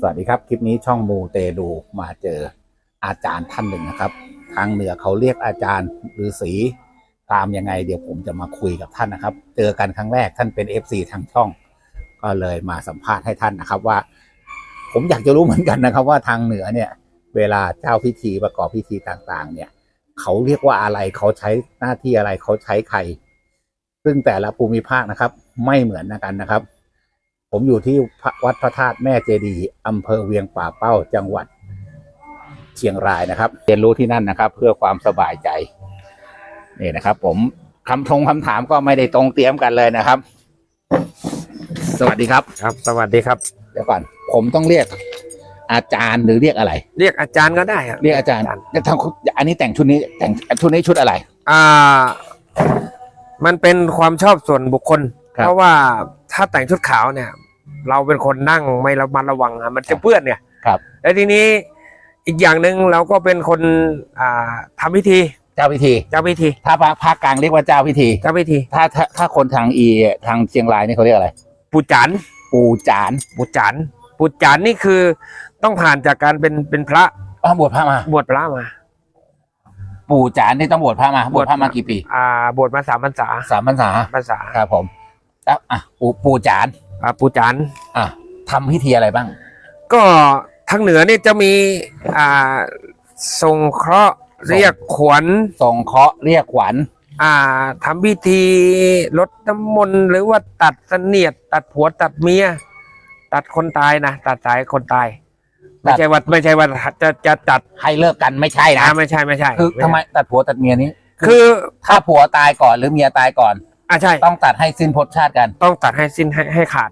สวัสดีครับ คลิปนี้ช่องมูเตดูมาเจออาจารย์ท่านหนึ่งนะครับ ทางเหนือเขาเรียกอาจารย์ฤาษีตามยังไง เดี๋ยวผมจะมาคุยกับท่านนะครับ เจอกันครั้งแรกท่านเป็น FC ทางช่อง ก็เลยมาสัมภาษณ์ให้ท่านนะครับว่า ผมอยากจะรู้เหมือนกันนะครับ ว่าทางเหนือเนี่ย เวลาเจ้าพิธีประกอบพิธีต่างๆ เนี่ย เขาเรียกว่าอะไรเขาใช้หน้าที่อะไรเขาใช้ใคร ซึ่งแต่ละภูมิภาคนะครับ ไม่เหมือนกันนะครับ ผมอยู่ที่วัดพระธาตุแม่เจดีย์อำเภอเวียงป่าเป้าจังหวัดเชียงรายนะครับเรียนรู้ที่นั่นนะครับ เพื่อความสบายใจนี่นะครับ ผมคำทงคำถามก็ไม่ได้ตรงเตรียมกันเลยนะครับ สวัสดีครับ ครับ สวัสดีครับเดี๋ยวก่อน ผมต้องเรียกอาจารย์หรือเรียกอะไร เรียกอาจารย์ก็ได้ครับเรียกอาจารย์แต่ทางอันนี้แต่งชุดนี้แต่งชุดนี้ชุดอะไร อ่า มันเป็นความชอบส่วนบุคคลครับเพราะว่าถ้าแต่งชุดขาวเนี่ย เราเป็นคนนั่งไม่ระมัดระวังอะมันจะเปื้อนเนี่ยครับแล้วทีนี้อีกอย่างหนึ่งเราก็เป็นคนอ่าทำพิธีเจ้าพิธี เจ้าพิธีถ้าภาคภาคกลางเรียกว่าเจ้าพิธี เจ้าพิธีถ้าถ้าถ้าคนทางอีทางเชียงรายนี่เขาเรียกอะไร ปูจานปูจานปูจานปูจานนี่คือต้องผ่านจากการเป็นเป็นพระอ๋อบวชพระมา บวชพระมา ปู่จานนี่ต้องบวชพระมา บวชพระมากี่ปี อ่า บวชมาสามพรรษาสามพรรษาพรรษาครับผมแล้วอะปู่ปู่จาน อ่าปูจานอะทำพิธีอะไรบ้าง ก็ทางเหนือเนี่ยจะมีอ่าทรงเคราะห์ทรงเรียกขวัญส่งเคราะห์เรียกขวัญอ่าทำพิธีลดน้ำมนต์หรือว่าตัดเสนียด ตัดผัวตัดเมีย ตัดคนตายนะตัดสายคนตาย ไม่ใช่ว่าไม่ใช่ว่าจะจะตัดให้เลิกกันไม่ใช่นะนะไม่ใช่ไม่ใช่คือทำไมตัดผัวตัดเมียนี้ คือถ้าผัวตายก่อนหรือเมียตายก่อน อ่าใช่ ต้องตัดให้สิ้นพจน์ชาติกัน ต้องตัดให้สิ้นให้ให้ขาด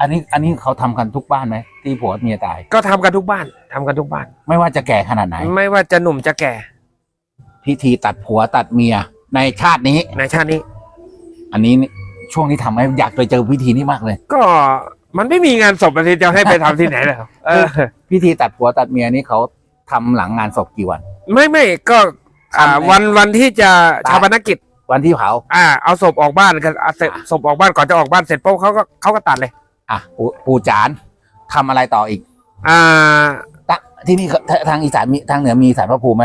อันนี้อันนี้เขาทำกันทุกบ้านไหมที่ผัวเมียตาย ก็ทำกันทุกบ้านทำกันทุกบ้าน ไม่ว่าจะแก่ขนาดไหน ไม่ว่าจะหนุ่มจะแก่พิธีตัดผัวตัดเมียในชาตินี้ ในชาตินี้ อันนี้นี่ช่วงนี้ทำให้อยากไปเจอพิธีนี้มากเลย ก็มันไม่มีงานศพอะที่จะให้ไปทำที่ไหนเลยเออ พิธีตัดผัวตัดเมียนี่เขาทำหลังงานศพกี่วัน ไม่ไม่ก็อ่าทำไงวันวันที่จะตายชาปนกิจ วันที่เผา อ่าเอาศพออกบ้านกันเอาเสร็จศพออกบ้านก่อนจะออกบ้านเสร็จปุ๊บเขาก็เขาก็ตัดเลย อะปูปูจานทำอะไรต่ออีกอ่า ตะที่นี่ททางอีสานมีทางเหนือมีสารพระภูมิไหม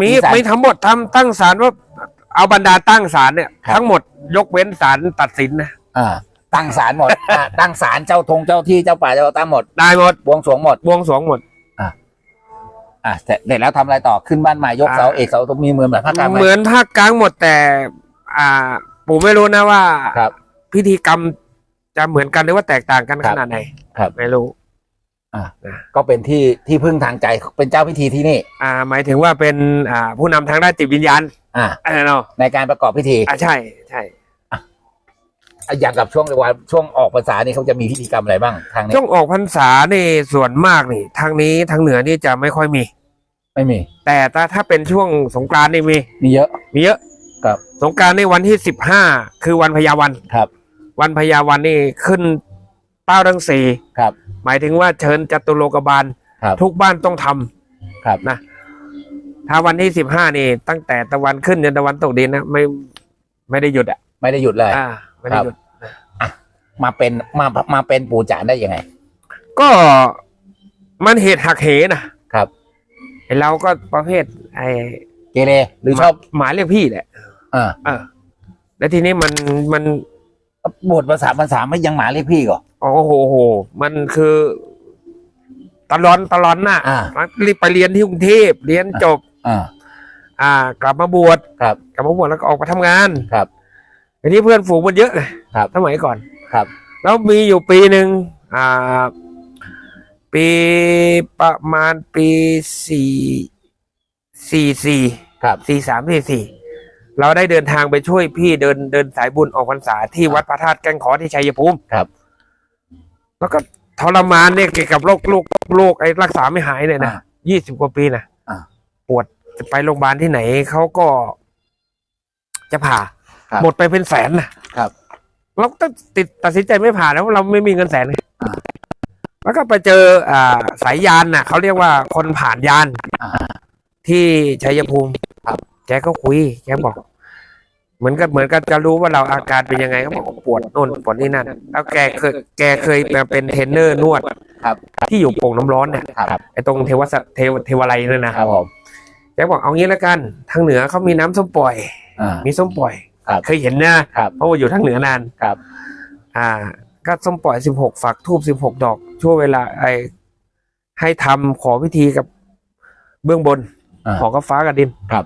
มีมีศาลมีทั้งหมดทำตั้งศาลว่าเอาบรรดาตั้งศาลเนี่ย ครับ ทั้งหมดยกเว้นศาลตัดสินนะอ่าตั้งศาลหมดอะตั้งศาลเจ้าทงเจ้าที่เจ้าป่าเจ้าตั้งหมดได้หมดบวงสรวงหมดบวงสรวงหมด อะเสร็จเสร็จแล้วทำอะไรต่อขึ้นบ้านใหม่ยกเสาอ่า เอกเสาตรงมีเหมือนแบบภาคกลางไหมเหมือนภาคกลางหมดแต่ อ่าปู่ไม่รู้นะว่า ครับ พิธีกรรมจะเหมือนกันหรือว่าแตกต่างกันครัขบ นาดไหนครับ ไม่รู้ ก็เป็นที่ที่พึ่งทางใจเป็นเจ้าพิธีที่นี่ อ่า หมายถึงว่าเป็นอ่าผู้นำทางด้านจิตวิญญาณอ่าอะไรเนาะในการประกอบพิธีอ่าใช่ใช่อะอย่างกับช่วงวันช่วงออกพรรษานี่เขาจะมีพิธีกรรมอะไรบ้างทางนี้ช่วงออกพรรษานี่ส่วนมากนี่ทางนี้ทางเหนือนี่จะไม่ค่อยมี ไม่มี แต่ถ้าถ้าเป็นช่วงสงกรานต์นี่มีมีเยอะ มีเยอะ ครับ สงกรานต์ในวันที่สิบห้าคือวันพญาวัน ครับ วันพญาวันนี่ขึ้นเต้าทั้งสี่ครับ หมายถึงว่าเชิญจตุโลกบาล ครับ ทุกบ้านต้องทำครับ นะ ถ้าวันที่สิบห้านี่ ตั้งแต่ตะวันขึ้นจนตะวันตกดินนะไม่ไม่ได้หยุดอะไม่ได้หยุดเลย อ่าไม่ได้หยุด มาเป็นมามาเป็นปูจานได้ยังไง ก็มันเหตุหักเหนะครับ ไอ้เราก็ประเภทไอ้เกเรหรือชอบหมาเรียกพี่แหละเออเออ แล้วทีนี้มันมันบทภาษาภาษาไม่ยังหมาเรียกพี่ก่อโอ้โหโห มันคือตลอนตลอนน่ะอ่า รีบไปเรียนที่กรุงเทพเรียนจบ อ่า อ่ากลับมาบวชครับกลับมาบวชแล้วก็ออกมาทำงานครับทีนี้เพื่อนฝูงมันเยอะไงครับสมัยก่อนครับ แล้วมีอยู่ปีหนึ่งอ่า ปีประมาณปีสี่สี่สี่ครับสี่สามสี่สี่ เราได้เดินทางไปช่วยพี่เดินเดินสายบุญออกพรรษาที่วัดพระธาตุแก้งขอที่ชัยภูมิครับ แล้วก็ทรมานเนี่ยเกี่ยวกับโรคโรคโรคไอ้รักษาไม่หายเลยนะอ่ายี่สิบกว่าปีนะอ่า ปวดจะไปโรงพยาบาลที่ไหนเขาก็ จะผ่า ครับ หมดไปเป็นแสนนะครับ เราก็ติดตัดสินใจไม่ผ่าแล้วเราไม่มีเงินแสนไงอ่า แล้วก็ไปเจอ อ่า สายยานน่ะเขาเรียกว่าคนผ่านยาน อ่า ที่ชัยภูมิครับ แกก็คุย แกบอก เหมือนกับเหมือนกับจะรู้ว่าเราอาการเป็นยังไงก็บอกปวดโน่นปวดนี่นั่น แล้วแกเคยแกเคยมาเป็นเทรนเนอร์นวดครับ ที่อยู่โป่งน้ำร้อนเนี่ยครับ ไอ้ตรงเทวสเทวเทวไลนั่นนะครับผมแกบอกเอางี้แล้วกัน ทางเหนือเขามีน้ำส้มปล่อย อ่า มีส้มปล่อย ครับเคยเห็นนะครับ เพราะว่าอยู่ทางเหนือนาน ครับ อ่า ก็ส้มปล่อยสิบหกฝักทูบสิบหกดอก ช่วงเวลาไอให้ทำขอพิธีกับเบื้องบน อ่า ขอกับฟ้ากับดินครับ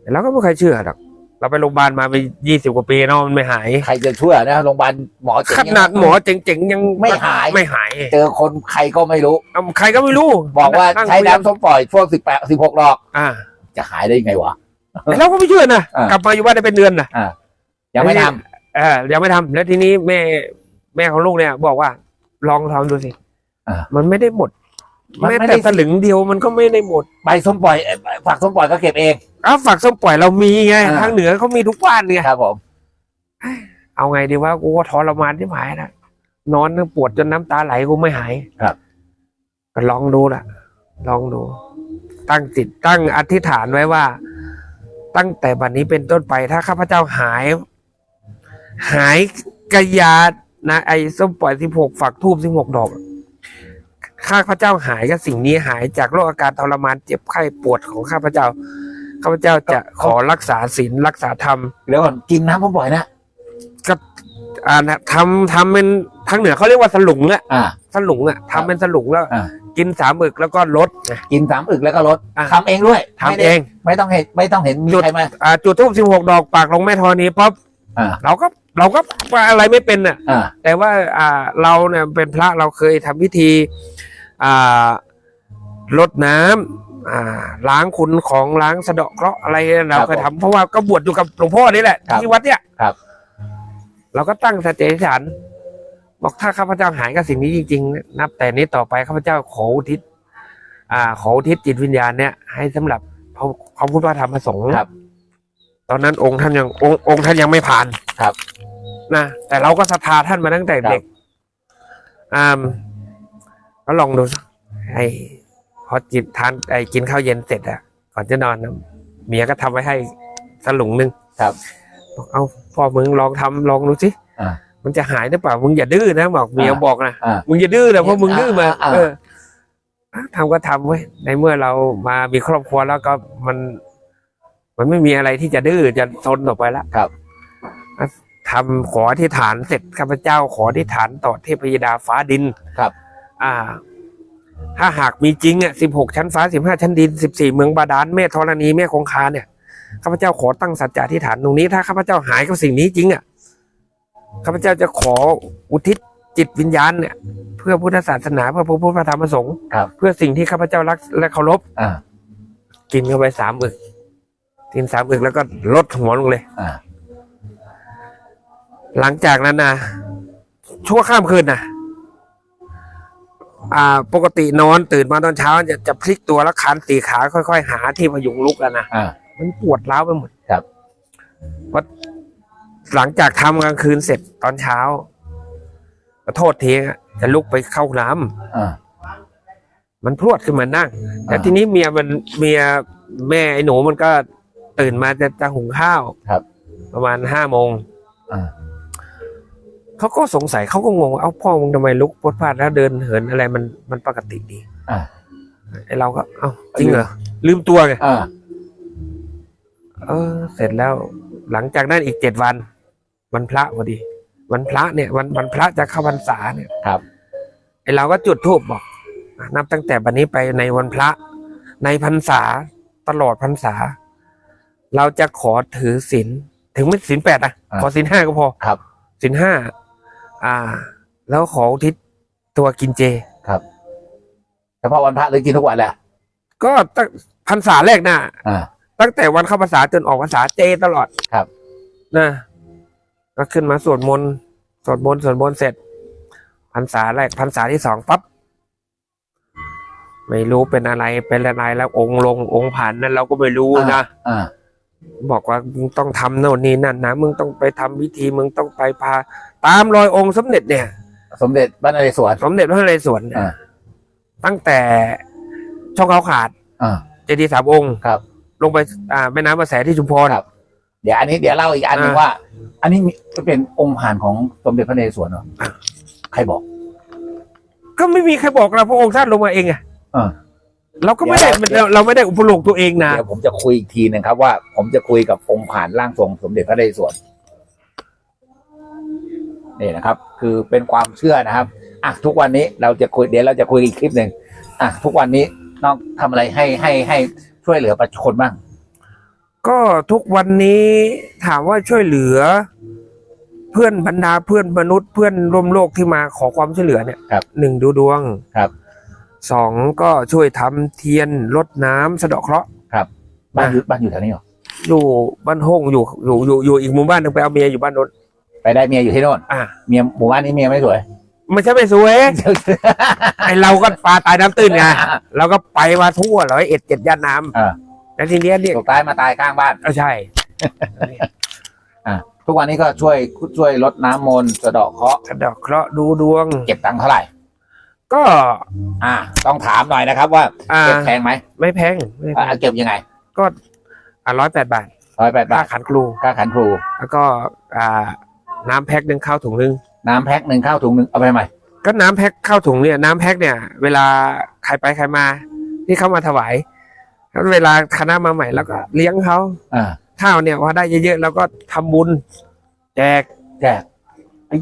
แต่เราก็ไม่เคยเชื่อหรอก เราไปโรงพยาบาลมาไปยี่สิบกว่าปีเนาะมันไม่หาย ใครจะเชื่อนะโรงพยาบาลหมอเจ๋งขนาดหมอเจ๋งๆยังไม่หายไม่หาย เจอคนใครก็ไม่รู้เอาใครก็ไม่รู้ บอกว่านั่งใช้คุยกัน้ำส้มปล่อยพวกสิบแปดสิบหกดอก อ่า จะหายได้ยังไงวะแต่เราก็ไม่เชื่อนะอ่ากลับมาอยู่บ้านได้เป็นเดือนนะยังไม่ทเออยังไม่ทำแล้วทีนี้แม่แม่ของลูกเนี่ย บอกว่าลองทำดูสิอ่ามันไม่ได้หมดมันแม้ไม่ได้แต่สลึงเดียวมันก็ไม่ได้หมดำใบส้มปล่อยเอ่อฝักส้มปล่อยก็เก็บเอง อ้าวฝักส้มปล่อยเรามีไงอ่า ทางเหนือเขามีทุกบ้านไงครับผม เอาไงดีว่ากูก็ทรมานที่หายนะนอนปวดจนน้ำตาไหลกูไม่หายครับ ก็ลองดูละลองดู ตั้งจิตตั้งอธิษฐานไว้ว่า ตั้งแต่บัดนี้เป็นต้นไปถ้าข้าพเจ้าหาย หายกระยานะ ไอ้ส้มปล่อยสิบหกฝักทูบสิบหกดอก ข้าพเจ้าหายกับสิ่งนี้หายจากโรคอาการทรมานเจ็บไข้ปวดของข้าพเจ้า ข้าพเจ้าจะขอรักษาศีลรักษาธรรมเดี๋ยวก่อนกินน้ำส้มปล่อยนะอ่านะทำทำเป็นทางเหนือเขาเรียกว่าสลุงอะอ่า สลุงอะทำเป็นสลุงแล้ว อ่า กินสามอึกแล้วก็ลดนะกินสามอึกแล้วก็ลดอะ ทำเองด้วยทำเองไม่ได้ไม่ต้องเห็นไม่ต้องเห็นมีหยุด ใครมา อ่าจุดทูบสิบหกดอกปากลงแม่ธรณีปั๊บอ่า เราก็เราก็อะไรไม่เป็นน่ะ อ่า แต่ว่าอ่าเราเนี่ยเป็นพระเราเคยทำพิธีอ่าลดน้ำ อ่าล้างคุณของล้างสะเดาะเคราะห์อะไรเนี่ยเราเคยทำเพราะว่าก็บวชอยู่กับหลวงพ่อนี่แหละครับที่วัดเนี่ยครับ เราก็ตั้งสติอธิษฐานบอกถ้าข้าพเจ้าหายกับสิ่งนี้จริงๆ นับแต่นี้ต่อไปข้าพเจ้าขออุทิศอ่า ขออุทิศจิตวิญญาณเนี่ยให้สำหรับพระพระพุทธธรรมประสงฆ์ครับ ตอนนั้นองค์ท่านยังองค์องค์ท่านยังไม่ผ่านครับนะแต่เราก็ศรัทธาท่านมาตั้งแต่เด็กอ่าก็ลองดูสิไอ้ พอจิตทานไอ้กินข้าวเย็นเสร็จอะก่อนจะนอนนะเมียก็ทำไว้ให้สลุงหนึ่งครับบอกเอาพ่อมึงลองทำลองดูสิอ่ามันจะหายหรือเปล่ามึงอย่าดื้อนะบอกเมียอ่าบอกนะอ่ามึงอย่าดื้อนะเพราะมึงดื้อมาอ่าอ่าเอออะทำก็ทำเว้ยในเมื่อเรามามีครอบครัวแล้วก็มัน มันไม่มีอะไรที่จะดื้อจะซนต่อไปแล้วครับทำขออธิษฐานเสร็จข้าพเจ้าขออธิษฐานต่อเทพยดาฟ้าดินครับ อ่า ถ้าหากมีจริงอะสิบหกชั้นฟ้าสิบห้าชั้นดินสิบสี่เมืองบาดาลแม่ธรณีแม่คงคาเนี่ยข้าพเจ้าขอตั้งสัจจะอธิษฐานตรงนี้ ถ้าข้าพเจ้าหายกับสิ่งนี้จริงอะข้าพเจ้าจะขออุทิศจิตวิญญาณเนี่ย เพื่อพุทธศาสนาเพื่อพระพุทธธรรมประสงค์ครับเพื่อสิ่งที่ข้าพเจ้ารักและเคารพอ่ากินเข้าไปสามอึกกินสามอึกแล้วก็ลดหัวลงเลยอ่าหลังจากนั้นนะชั่วข้ามคืนนะ อ่าปกตินอนตื่นมาตอนเช้าจะจะพลิกตัวแล้วคานตีขาค่อยๆ หาที่พยุงลุกแล้วนะอ่า มันปวดร้าวไปหมดครับ พอหลังจากทำกลางคืนเสร็จตอนเช้าขอโทษทีอะจะลุกไปเข้าน้ำ อ่า มันพรวดขึ้นมานั่ง แต่อ่าทีนี้เมียมันเมียแม่ไอ้หนูมันก็ตื่นมาจะจะหุงข้าวครับ ประมาณห้าโมงอ่า เขาก็สงสัยเขาก็งงว่าเอ้าพ่อมึงทำไมลุกพลดพลาดแล้วเดินเหินอะไรมันมันปกติดีอ่า ไอเราก็เอ้าจริงเหรอลืมตัวไงอ่า เออ เสร็จแล้ว หลังจากนั้นอีกเจ็ดวัน วันพระพอดี วันพระเนี่ยวันวันพระจะเข้าพรรษาเนี่ยครับ ไอเราก็จุดธูปบอกอะนับตั้งแต่บัดนี้ไปในวันพระ ในพรรษาตลอดพรรษา เราจะขอถือศีลถึงไม่ศีลแปดนะอ่าขอศีลห้าก็พอครับ ศีลห้า อ่า แล้วขออุทิศตัวกินเจ ครับเฉพาะวันพระเลยกินทุกวันแหละก็ตั้งพรรษาแรกนะอ่า ตั้งแต่วันเข้าพรรษาจนออกพรรษาเจตลอดครับ นะก็ขึ้นมาสวดมนต์สวดมนต์สวดมนต์เสร็จพรรษาแรกพรรษาที่สองปั๊บไม่รู้เป็นอะไรเป็นอะไรแล้วองค์ลงองค์ผ่านนั้นเราก็ไม่รู้นะ อ่า บอกว่ามึงต้องทำโน่นนี่นั่นนะมึงต้องไปทำพิธีมึงต้องไปพา ตามรอยองค์สมเด็จเนี่ย สมเด็จพระนเรศวรสมเด็จพระนเรศวรเนี่ยอ่าตั้งแต่ช่องเขาขาดอ่าเจดีย์สามองค์ครับ ลงไปอ่าแม่น้ำประแสที่ชุมพรครับ เดี๋ยวอันนี้เดี๋ยวเล่าอีกอันหนึงอ่าว่า อันนี้มีเป็นองค์ผ่านของสมเด็จพระนเรศวรเหรอใครบอก ก็ไม่มีใครบอกเราพระองค์ท่านลงมาเองอะ เออเราก็ไม่ได้เดี๋ยวเราเราไม่ได้อุปโลกตัวเองนะเดี๋ยวผมจะคุยอีกทีหนึ่งครับว่าผมจะคุยกับองค์ผ่านร่างทรงสมเด็จพระนเรศวรนี่นะครับ คือเป็นความเชื่อนะครับอะทุกวันนี้เราจะคุยเดี๋ยวเราจะคุยอีกคลิปหนึ่งอะทุกวันนี้น้องทำอะไรให้ให้ให้ช่วยเหลือประชาชนบ้าง ก็ทุกวันนี้ถามว่าช่วยเหลือ เพื่อนบรรดาเพื่อนมนุษย์เพื่อนร่วมโลกที่มาขอความช่วยเหลือเนี่ยครับ หนึ่งดูดวงครับ สองก็ช่วยทำเทียนรดน้ำสะเดาะเคราะห์ครับ บ้านอยู่บ้านอยู่แถวนี้เหรออยู่บ้านห้องอยู่อยู่อยู่อยู่อีกหมู่บ้านหนึงไปเอาเมียอยู่บ้านโน้นไปได้เมียอยู่ที่โน่นอะเมียหมู่บ้านนี้เมียไม่สวยไม่ใช่ไม่สวยไอเราก็ปลาตายน้ำตื้นไงเราก็ไปมาทั่วร้อยเอ็ดเจ็ดย่านน้อ่าำแล้วทีเนี้ยเนี่ยตกตายมาตายข้างบ้านเออใช่ทุกวันนี้ก็ช่วยช่วยลดน้ำมนต์สะเดาะเคราะห์สะเดาะเคราะห์ดูดวง เก็บตังค์เท่าไหร่ ก็อ่า ต้องถามหน่อยนะครับว่าอ่าเก็บแพงไหมไม่แพงไม่แพอ่างเก็บยังไงก็อ่าร้อยแปดบาทร้อยแปดค่าบาทขันครู ค่าขันครู แล้วก็อ่าน้ำแพ็คหนึ่งข้าวถุงหนึ่งน้ำแพ็คหนึ่งข้าวถุงหนึ่งเอาไปใหม่ก็น้ำแพ็คข้าวถุงเนี่ยน้ำแพ็คเนี่ย เวลาใครไปใครมา ที่เขามาถวายแล้วเวลาคณะมาใหม่แล้วก็เลี้ยงเขาอ่าข้าวเนี่ยว่าได้เยอะๆแล้วก็ทำบุญ แจกแจกเอ้ย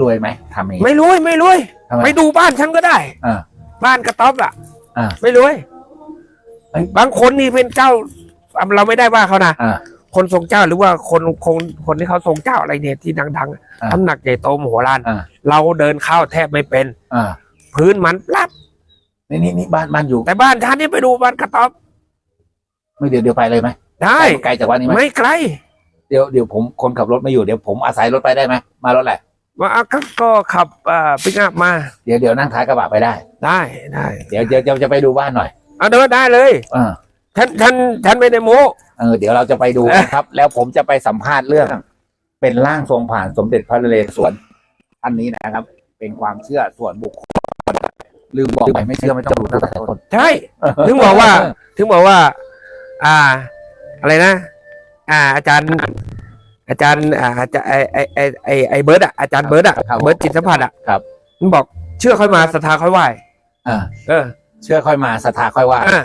รวยไหมทำอย่างนี้ไม่รวยไม่รวยทำไม ไปดูบ้านฉันก็ได้ อ่า บ้านกระต๊อบอะ อ่า ไม่รวยเอ้ย บางคนนี่เป็นเจ้าเราไม่ได้ว่าเขานะอ่า คนทรงเจ้าหรือว่าคนคนคนที่เขาทรงเจ้าอะไรเนี่ยที่ดังๆอะอ่า น้ำหนักใหญ่โตมโหฬารอ่าเราเดินเข้าแทบไม่เป็น อ่าพื้นมันปลับนี่นี่นี่บ้านบ้านอยู่แต่บ้านท่านนี่ไปดูบ้านกระต๊อบไม่เดี๋ยวเดี๋ยวไปเลยไหมได้ไกลจากวันนี้ไหมไม่ไกล เดี๋ยวเดี๋ยวผมคนขับรถไม่อยู่เดี๋ยวผมอาศัยรถไปได้ไหมมารถแหละ ว่าอะก็ก็ขับอ่าปิกอัพมาเดี๋ยวเดี๋ยวนั่งท้ายกระบะไปได้ ได้ได้เดี๋ยวเดี๋ยวเดี๋ยวจะไปดูบ้านหน่อยเอาเดินได้เลยเออฉันฉันฉันไม่ได้โม้เออเดี๋ยวเราจะไปดูนะครับ แล้วผมจะไปสัมภาษณ์เรื่อง เป็นร่างทรงผ่านสมเด็จพระนเรศวรอันนี้นะครับ เป็นความเชื่อส่วนบุคคลลืมบอกไปไม่เชื่อไม่ต้องดูตั้งแต่ต้นใช่ถึงบอกว่า ถึงบอกว่า อ่า อะไรนะ อ่า อาจารย์ อาจารย์อ่าอาจารย์ไอไอไอไอไอเบิร์ดอะอาจารย์เบิร์ดอะครับเบิร์ดจิตสัมผัสอะครับ มันบอกเชื่อค่อยมาศรัทธาค่อยไหวอ่าเออเชื่อค่อยมาศรัทธาค่อยว่าอ่า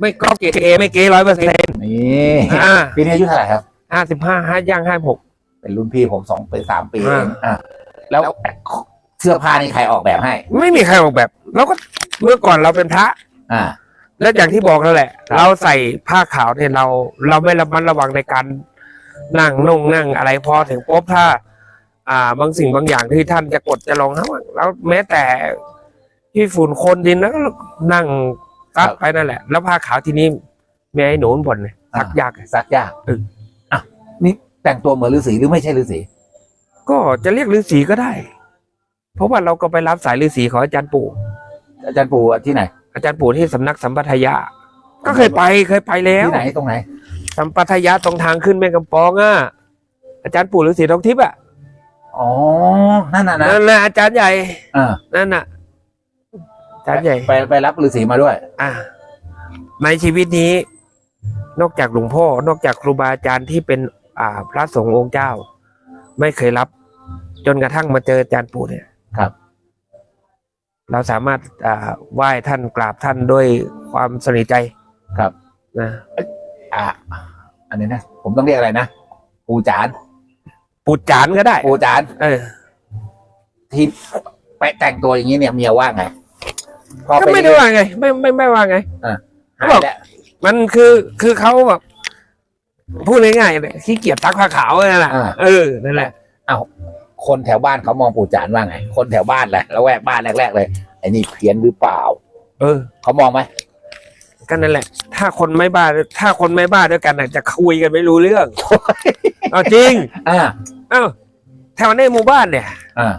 ไม่ก็เก๋ไม่เก๋ร้อยเปอร์เซ็นต์นี่อ่าปีนี้อายุเท่าไหร่ครับ ห้าสิบห้าห้าย่างห้าหก เป็นรุ่นพี่ผมสองปีสามปีเออ่างอ่าแล้วเสื้อผ้านี่ใครออกแบบให้ ไม่มีใครออกแบบเราก็เมื่อก่อนเราเป็นพระ อ่า แล้วอย่างที่บอกนั่นแหละ ครับ เราใส่ผ้าขาวเนี่ยเราเราไม่ระมัดระวังในการ นั่งนงนั่งอะไรพอถึงปุ๊บถ้า อ่า บางสิ่งบางอย่างที่ท่านจะกดจะลงเขาแล้วแม้แต่ที่ฝุ่นโคนดินแล้วก็นั่งตัดไปนั่นแหละ แล้วผ้าขาวทีนี้แม่ไอ้หนูบ่นเลยซักยากซักยากเอออะนี่แต่งตัวเหมือนฤาษีหรือไม่ใช่ฤาษีก็จะเรียกฤาษีก็ได้ เพราะว่าเราก็ไปรับสายฤาษีของอาจารย์ปู่ อาจารย์ปู่ที่ไหน อาจารย์ปู่ที่สำนักสัมปทายะ ก็เคยไปเคยไปแล้วที่ไหนตรงไหน สัมปทายะตรงทางขึ้นแม่กำปองอะอาจารย์ปู่ฤาษีทองทิพย์อะอ๋อ นั่นน่ะนะนั่นแหละอาจารย์ใหญ่อ่านั่นน่ะอาจารย์ใหญ่ไปไปรับฤาษีมาด้วย อะในชีวิตนี้ นอกจากหลวงพ่อ นอกจากครูบาอาจารย์ที่เป็นอ่า พระสงฆ์องค์เจ้า ไม่เคยรับ จนกระทั่งมาเจออาจารย์ปู่เนี่ยครับ เราสามารถอ่าไหว้ท่านกราบท่านด้วยความสนิทใจครับนะ อ่าอันนี้นะ ผมต้องเรียกอะไรนะปูจานปูจานก็ได้ปูจานเออที่ไปแต่งตัวอย่างนี้เนี่ยเมียว่าไงพอก็ไปไม่ได้ว่าไง ไม่ไม่ไม่ว่าไงหายแล้วมันคือคือเขาแบบพูดง่ายๆเลยขี้เกียจซักผ้าขาวนั่นแหละอ่าเออนั่นแหละคนแถวบ้านเขามองปูจานว่าไง คนแถวบ้านแหละแล้วแวกบ้านแรกๆเลยไอ้นี่เพี้ยนหรือเปล่า เออเขามองไหม ก็นั่นแหละ ถ้าคนไม่บ้า ถ้าคนไม่บ้าด้วยกันน่ะจะคุยกันไม่รู้เรื่องเอาจริงอ่าเอ้าแถวในหมู่บ้านเนี่ยอ่า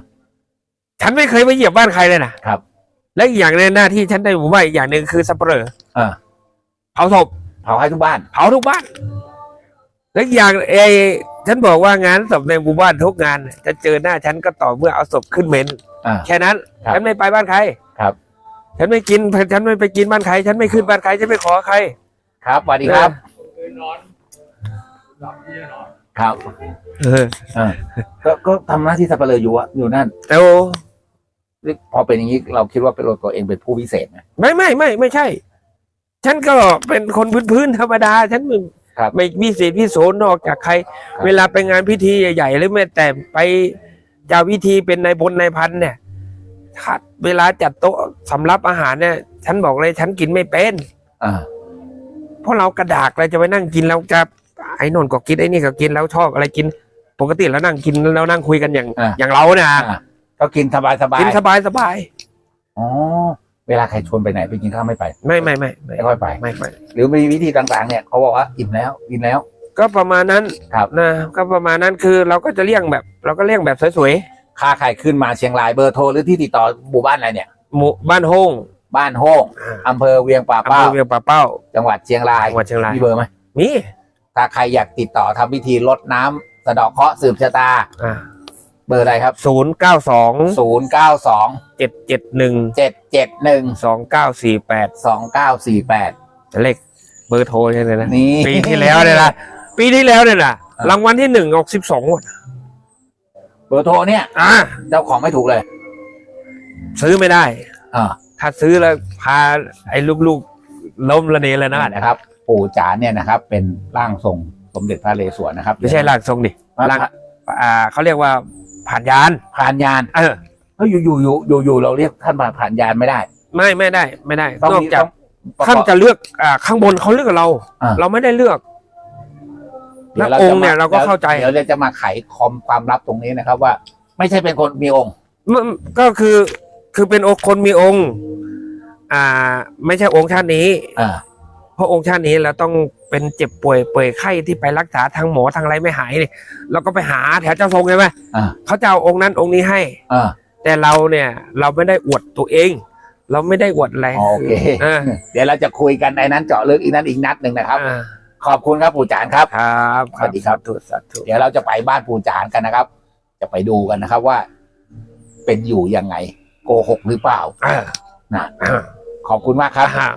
ฉันไม่เคยไปเหยียบบ้านใครเลยนะครับ และอีกอย่างในงหน้าที่ฉันในหมู่บ้านอีกอย่างหนึ่งคือสับเปลืออ่าเผาศพเผาให้ทุกบ้านเผาทุกบ้าน และอีกอย่างเออฉันบอกว่างานศพในหมู่บ้านทุกงานน่ะจะเจอหน้าฉันก็ต่อเมื่อเอาศพขึ้นเมนอ่าแค่นั้นครับฉันไม่ไปบ้านใครครับ ฉันไม่กินฉันไม่ไปกินบ้านใครฉันไม่ขึ้นบ้านใครฉันไม่ขอใคร ครับสวัสดีครับ ครับเอออ่าก็ก็ทำหน้าที่สับปะเลออยู่อะอยู่นั่นแต่โอพอเป็นอย่างนี้เราคิดว่าเป็นตัวเองเป็นผู้พิเศษไหมไม่ไม่ไม่ไม่ใช่ ฉันก็เป็นคนพื้นๆธรรมดา ฉันไม่ครับไม่พิเศษพิโสนอกจากใครครับเวลาไปงานพิธีใหญ่ๆหรือแม้แต่ไปเจ้าพิธีเป็นนายพลนายพันเนี่ย ถ้าเวลาจัดโต๊ะสำรับอาหารเนี่ย ฉันบอกเลยฉันกินไม่เป็นอ่าเพราะเรากระดากเราจะไปนั่งกินเราจะไอ้นนก็กินไอ้นี่ก็กินแล้วชอบอะไรกิน ปกติแล้วนั่งกินแล้วนั่งคุยกันอย่าง อ่าอย่างเราเนี่ยอ่าก็กินสบายสบายกินสบายสบายอ๋อเวลาใครชวนไปไหนไปกินข้าวไม่ไป ไม่ไม่ไม่ไม่ไม่ค่อยไป ไม่ไม่หรือมีวิธีต่างๆ เนี่ยเขาบอกว่าอิ่มแล้วกินแล้ว ก็ประมาณนั้นครับ นะก็ประมาณนั้นคือเราก็จะเลี่ยงแบบ เราก็เลี่ยงแบบสวย ค่าใครขึ้นมาเชียงรายเบอร์โทรหรือที่ติดต่อหมู่บ้านอะไรเนี่ยๆหมู่บ้านโฮ่งบ้านโฮ่งอ่าอำเภอเวียงป่าอำเภเป้า อเวียงป่าเป้า จังหวัดเชียงรายจังหวัดเชียงราย มีเบอร์ไหมมีถ้าใครอยากติดต่อทำพิธีลดน้ำสะเดอกเคราะห์สืบชะตาอ่าเบอร์อะไรครับ ศูนย์เก้าสองศูนย์เก้าสองเจ็ดเจ็ดหนึ่งเจ็ดเจ็ดหนึ่งสองเก้าสี่แปดสองเก้าสี่แปดเลขเบอร์โทรใช่ไหมนะ นี่ ปีที่แล้วเนี่ยนะปีที่แล้วเนี่ยนะอ่ารางวัลที่หนึ่งออกสิบสองวันเบอร์โทรเนี่ยอ่าเจ้าของไม่ถูกเลยซื้อไม่ได้ อ่าถ้าซื้อแล้วพาไอ้ลูกๆล้มระเนระนานั่ดนนะครับ ปู่จานเนี่ยนะครับ เป็นร่างทรงสมเด็จพระนเรศวรนะครับไม่ใช่ร่างทรงดิร่าร่างงอ่าเขาเรียกว่าผ่านยานผ่านยานเออเฮ้ยอยู่อยู่อยู่อยู่อยู่เราเรียกท่านผ่านผ่านยานไม่ได้ ไม่ไม่ได้ ไม่ได้ต้องนอกมีจากต้องประกอบท่านจะเลือกอ่าข้างบนเขาเลือกเรา อ่า เราไม่ได้เลือก ดี๋ยวแล้วจะองค์เนี่ยมเราก็เข้าใจ เดี๋ยวเราจะมาไขคอมความลับตรงนี้นะครับ ว่า ไม่ใช่เป็นคนมีองค์มันก็คือคือเป็นองค์คนมีองค์ อ่า ไม่ใช่องค์ชาตินี้ อ่าเพราะองค์ชาตินี้เราต้องเป็นเจ็บป่วยเปื่อยไข้ที่ไปรักษาทางหมอทางอะไรไม่หายเนี่ยเราก็ไปหาแถวเจ้าทรงใช่ไหมอ่าเขาจะเอาองค์นั้นองค์นี้ให้ อ่า แต่เราเนี่ย เราไม่ได้อวดตัวเอง เราไม่ได้อวดอะไรโอเค เออเดี๋ยวเราจะคุยกันในนั้นเจาะลึกอีกนั้นอีกนัดหนึ่งนะครับ อ่า ขอบคุณครับปู่จานครับ ครับสวัสดีครับสาธุสาธุเดี๋ยวเราจะไปบ้านปู่จานกันนะครับ จะไปดูกันนะครับว่า เป็นอยู่ยังไง โกหกหรือเปล่าอ่านะอ่าขอบคุณมากครับอ่า